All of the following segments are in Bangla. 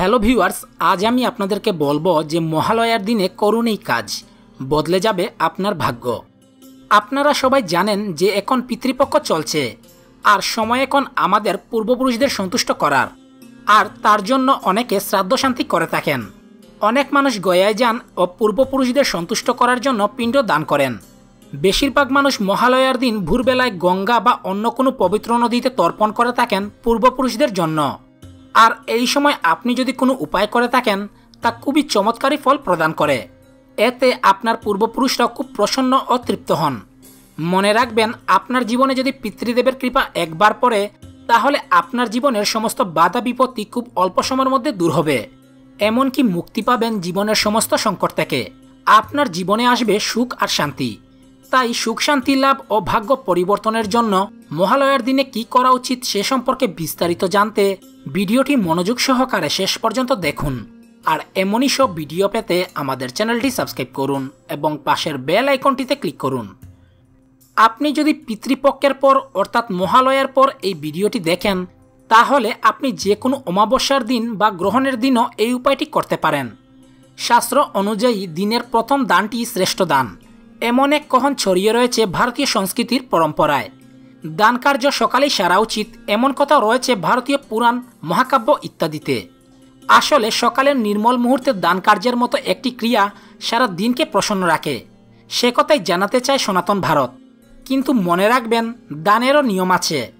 হ্যালো ভিউয়ার্স, আজ আমি আপনাদেরকে বলব যে মহালয়ার দিনে করুন এই কাজ, বদলে যাবে আপনার ভাগ্য। আপনারা সবাই জানেন যে এখন পিতৃপক্ষ চলছে, আর সময় এখন আমাদের পূর্বপুরুষদের সন্তুষ্ট করার, আর তার জন্য অনেকে শ্রাদ্ধ শান্তি করে থাকেন। অনেক মানুষ গয়ায় যান ও পূর্বপুরুষদের সন্তুষ্ট করার জন্য পিণ্ড দান করেন। বেশিরভাগ মানুষ মহালয়ার দিন ভোরবেলায় গঙ্গা বা অন্য কোনো পবিত্র নদীতে তর্পণ করে থাকেন পূর্বপুরুষদের জন্য। আর এই সময় আপনি যদি কোনো উপায় করে থাকেন, তা খুবই চমৎকারী ফল প্রদান করে। এতে আপনার পূর্বপুরুষরা খুব প্রসন্ন ও তৃপ্ত হন। মনে রাখবেন, আপনার জীবনে যদি পিতৃদেবের কৃপা একবার পড়ে, তাহলে আপনার জীবনের সমস্ত বাধা বিপত্তি খুব অল্প সময়ের মধ্যে দূর হবে। এমনকি মুক্তি পাবেন জীবনের সমস্ত সংকট থেকে। আপনার জীবনে আসবে সুখ আর শান্তি। তাই সুখ, শান্তি, লাভ ও ভাগ্য পরিবর্তনের জন্য মহালয়ার দিনে কি করা উচিত সে সম্পর্কে বিস্তারিত জানতে ভিডিওটি মনোযোগ সহকারে শেষ পর্যন্ত দেখুন। আর এমনই সব ভিডিও পেতে আমাদের চ্যানেলটি সাবস্ক্রাইব করুন এবং পাশের বেল আইকনটিতে ক্লিক করুন। আপনি যদি পিতৃপক্ষের পর অর্থাৎ মহালয়ার পর এই ভিডিওটি দেখেন, তাহলে আপনি যে কোনো অমাবস্যার দিন বা গ্রহণের দিনও এই উপায়টি করতে পারেন। শাস্ত্র অনুযায়ী দিনের প্রথম দানটি শ্রেষ্ঠ দান। এমন এক কহন ছড়িয়ে রয়েছে ভারতীয় সংস্কৃতির পরম্পরায়। দান কার্য সকালেই সারা উচিত, এমন কথা রয়েছে ভারতীয় পুরাণ, মহাকাব্য ইত্যাদিতে। আসলে সকালের নির্মল মুহূর্তে দান কার্যের মতো একটি ক্রিয়া সারা দিনকে প্রসন্ন রাখে। সে কথাই জানাতে চায় সনাতন ভারত। কিন্তু মনে রাখবেন, দানেরও নিয়ম আছে।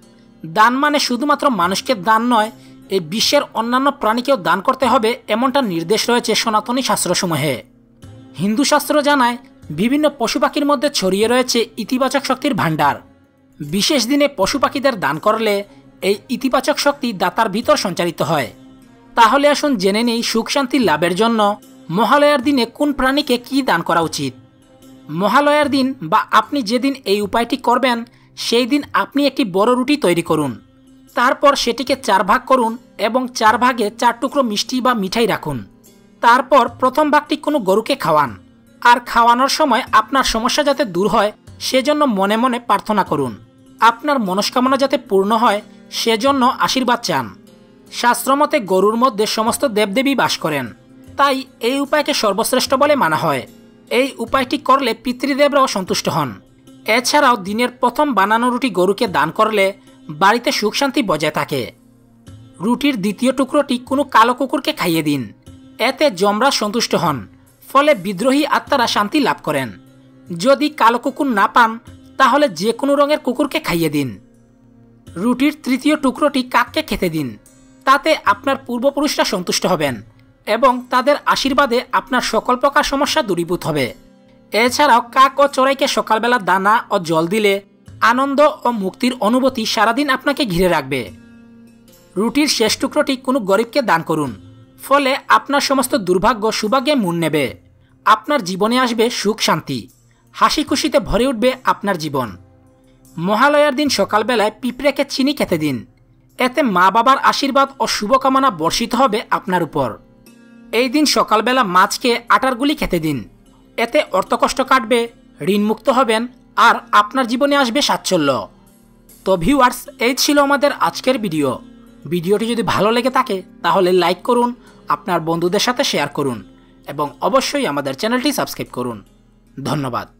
দান মানে শুধুমাত্র মানুষকে দান নয় এই বিশ্বের অন্যান্য প্রাণীকেও দান করতে হবে এমনটা নির্দেশ রয়েছে সনাতনী শাস্ত্রসমূহে। হিন্দু শাস্ত্র জানায়, বিভিন্ন পশু পাখির মধ্যে ছড়িয়ে রয়েছে ইতিবাচক শক্তির ভাণ্ডার। বিশেষ দিনে পশু পাখিদের দান করলে এই ইতিবাচক শক্তি দাতার ভিতর সঞ্চারিত হয়। তাহলে আসুন জেনে নেই সুখ শান্তি লাভের জন্য মহালয়ার দিনে কোন প্রাণীকে কি দান করা উচিত। মহালয়ার দিন বা আপনি যেদিন এই উপায়টি করবেন, সেই দিন আপনি একটি বড় রুটি তৈরি করুন। তারপর সেটিকে চার ভাগ করুন এবং চার ভাগে চার টুকরো মিষ্টি বা মিঠাই রাখুন। তারপর প্রথম ভাগটি কোনো গরুকে খাওয়ান। আর খাওয়ানোর সময় আপনার সমস্যা যাতে দূর হয়, সেজন্য মনে মনে প্রার্থনা করুন। আপনার মনস্কামনা যাতে পূর্ণ হয়, সেজন্য আশীর্বাদ চান। শাস্ত্রমতে গরুর মধ্যে সমস্ত দেবদেবী বাস করেন। তাই এই উপায়কে সর্বশ্রেষ্ঠ বলে মানা হয়। এই উপায়টি করলে পিতৃদেবরাও সন্তুষ্ট হন। এছাড়াও দিনের প্রথম বানানো রুটি গরুকে দান করলে বাড়িতে সুখ শান্তি বজায় থাকে। রুটির দ্বিতীয় টুকরোটি কোনো কালো কুকুরকে খাইয়ে দিন। এতে যমরা সন্তুষ্ট হন, ফলে বিদ্রোহী আত্মারা শান্তি লাভ করেন। যদি কালো কুকুর না পান তাহলে যে কোনো রঙের কুকুরকে খাইয়ে দিন। রুটির তৃতীয় টুকরোটি কাককে খেতে দিন। তাতে আপনার পূর্বপুরুষরা সন্তুষ্ট হবেন এবং তাদের আশীর্বাদে আপনার সকল প্রকার সমস্যা দূরীভূত হবে। এছাড়াও কাক ও চড়াইকে সকালবেলা দানা ও জল দিলে আনন্দ ও মুক্তির অনুভূতি সারাদিন আপনাকে ঘিরে রাখবে। রুটির শেষ টুকরোটি কোনো গরিবকে দান করুন, ফলে আপনার সমস্ত দুর্ভাগ্য সৌভাগ্যে মন নেবে। আপনার জীবনে আসবে সুখ, শান্তি। হাসি খুশিতে ভরে উঠবে আপনার জীবন। মহালয়ার দিন সকালবেলায় পিঁপড়েকে চিনি খেতে দিন। এতে মা বাবার আশীর্বাদ ও শুভকামনা বর্ষিত হবে আপনার উপর। এই দিন সকালবেলা মাছকে আটার গুলি খেতে দিন। এতে অর্থকষ্ট কাটবে, ঋণমুক্ত হবেন আর আপনার জীবনে আসবে সাচ্ছল্য। তো ভিউয়ার্স, এই ছিল আমাদের আজকের ভিডিও। ভিডিওটি যদি ভালো লেগে থাকে, তাহলে লাইক করুন, আপনার বন্ধুদের সাথে শেয়ার করুন এবং অবশ্যই আমাদের চ্যানেলটি সাবস্ক্রাইব করুন। ধন্যবাদ।